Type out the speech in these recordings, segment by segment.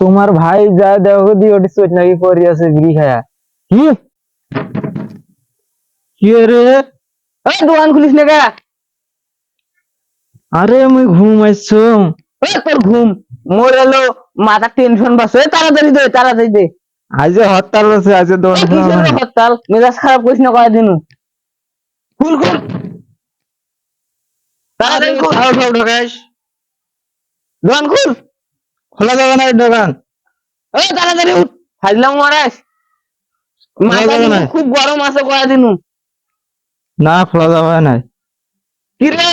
তোমার ভাই যা দেখো দি ওটি চোট নাকি পরি আছে বিড়ি খায়া। কি? কি রে? এই দোকান খুলিস না কে? আরে মুই ঘুমাইছো এই তোর ঘুম। মোর এলো মাথা টেনশন বাসে তাড়াতাড়ি দে তাড়াতাড়ি দে। আজ হরতাল আছে আজ দোকান এই কিসের রে হরতাল? মেজাজ খারাপ করিস না কয় দিনু খুল খুল। তাড়াতাড়ি খুল। ঢোকাইস দোকান খুল। খোলা যাবে না দোকান। এই তাড়াতাড়ি উঠ। ফাজলাম মারাস খুব গরম আছে কয় দিনু না খোলা যাবে না। কি রে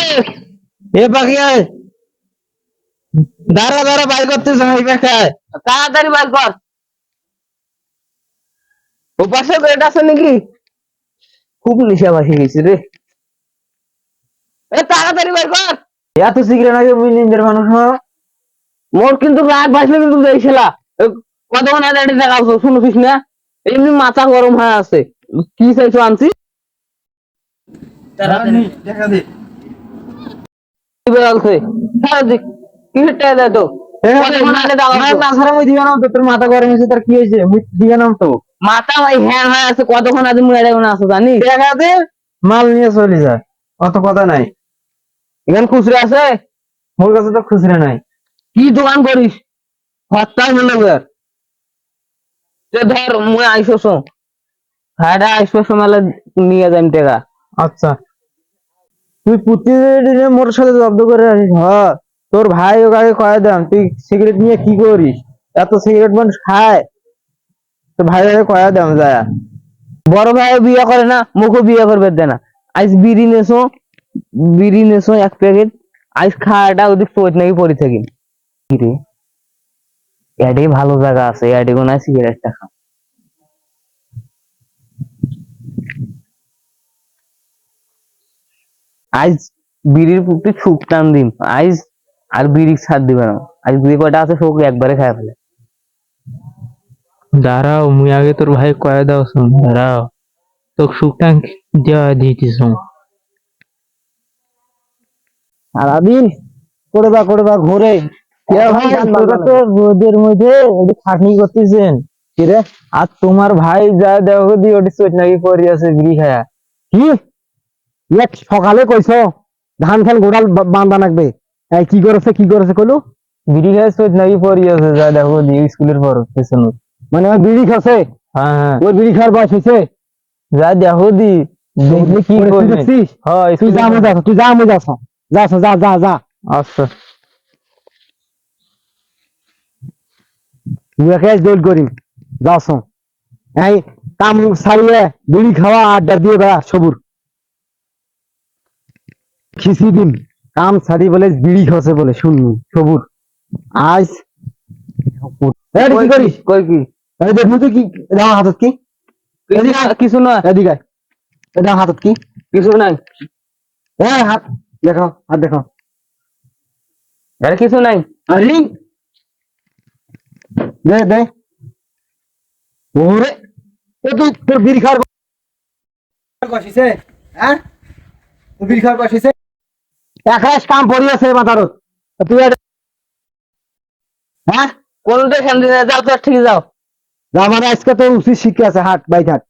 এ বাকি আয়। দাঁড়া দাঁড়া বাই করতেছ এই বেখায় তাড়াতাড়ি বার কর। ও পাশে বেড আছে নাকি? খুব নিশা বাসি গেছি রে। এ তাড়াতাড়ি বার কর। এত সিগারেট আগে মুই নিন্দের মানুষ না মোর কিন্তু রাত বাসলে কিন্তু দেখছিলা কতক্ষণ আগে এটি দেখাচ্ছ শুনছিস না? এমনি মাথা গরম হয়ে আছে। কি চাইছো আনছি? দেখা দে। মাথা গরম হয়েছে তোর কি হয়েছে? নাম তো। মাথা ভাই হ্যাঁ হয়ে আছে কতক্ষণ আগে মুড়ে না আছে জানিস? দেখা দে মাল নিয়ে চলে যায় অত কথা নাই। এখানে খুচরা আছে? মোর কাছে তো খুচরা নাই। কি দোকান করিস? হরতাল মনে কর যে ধর, মুই আইসোস ভাইরা আইসোস নিয়ে যাইম আচ্ছা। তুই মোর সাথে জব্দ করে আসিস হ। তোর ভাই ওকে কয়ে তুই সিগারেট নিয়ে কি করিস? এত সিগারেট মানুষ খায়। তোর ভাই আগে কয়ে দাম যায় বড় ভাই বিয়ে করে না, মুখও বিয়ে করবে দে না। আইস বিড়ি নেছো বিড়ি নেছো এক প্যাকেট। আইস খাওয়াটা ওদিক পৌঁছ নাকি পড়ে থাকি রে? এটাই ভালো জায়গা আছে এটাই কোনো সিগারেটটা খা আইস বিড়ির প্রতি সুখ টান দিম। আইস আর বিড়ি ছাড় দিবে না। আজ দুই কয়টা আছে সব একবারে খায় ফেলে। দাঁড়াও মুই আগে তোর ভাই কয়ে দাও শুন। দাঁড়াও তোকে সুখটা দেওয়া দিয়েছি দিয়েছিস সারাদিন করে বা করে বা ঘুরে। ভাই, গান বাজনা তোরা তো রোদের মধ্যে একটু খাটনি করতেছেন। কিরে আর তোমার ভাই যা দেখো দি ওটি চোট নাকি পরি আছে বিড়ি খায়া। কি? এক সকালে কইছো ধান খান গোড়াল বা- বান্ধা লাগবে এই কি করেছে কি করেছে কইলো? বিড়ি খায় চোট নাকি পরি আছে যা দেখো দি স্কুলের পর পেছনে মানে ওই বিড়ি খাচ্ছে? হ্যাঁ হ্যাঁ। ওই বিড়ি খাওয়ার বয়স হয়েছে? যা দেখো দি দেখলে কি করবে। হ্যাঁ তুই যা আমি দেখো তুই যা আমি যাস যা যা যা যা। আচ্ছা। এই কাম সারিয়ে বিড়ি খাওয়া আড্ডা দিয়ে বেড়া সবুর। খিসি দিন। কাম সারি বলে বিড়ি খাচ্ছে বলে শুনবি সবুর। আজ কি করিস? কই কি? এই দেখ কি দাও হাতত কি? কিছু না- এদিকে। দাও হাতত কি? কিছু নাই। হ্যাঁ হাত দেখো হাত দেখো কিছু নাই। আরে দে দে। ওরে এ তুই তোর বিড়ি খাওয়ার বসিছে হ্যাঁ? তুই বিড়ি খাওয়ার বসিছে একাশ কাম পড়ি আছে মাথারত তুই হ্যাঁ? কোনটা শান্তি যাও তো ঠিক যাও। যা মানে আজকে তো উচিত শিক্ষা আছে হাট বাইক হাট।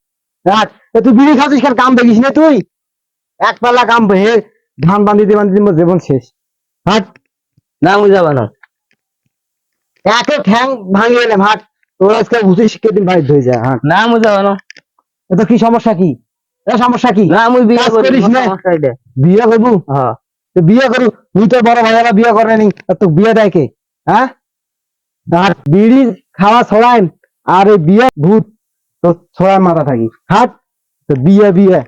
হাট এ তুই বিড়ি খাচ্ছিস কেন? কাম দেখিস না তুই? এক পাল্লা কাম হে ধান বান্ধিতে বান্ধিতে মোর জীবন শেষ। হাট। না যাবা না। একে ঠ্যাং ভাঙিয়ে হাট তোর আজকে দিন হয়ে না যাবা না এ তো কি সমস্যা কি? এ সমস্যা কি? না আমি বিয়ে করি করিস না? বিয়ে করব? হ্যাঁ। তো বিয়ে করু তুই তো বড় ভাইয়ারা বিয়ে করে নি আর তোকে বিয়ে দেয় কে? হ্যাঁ? আর বিড়ি খাওয়া ছড়ায় আর এই বিয়ে ভূত তো ছড়ায় মাথা থাকি। হাট তো বিয়ে বিয়ে।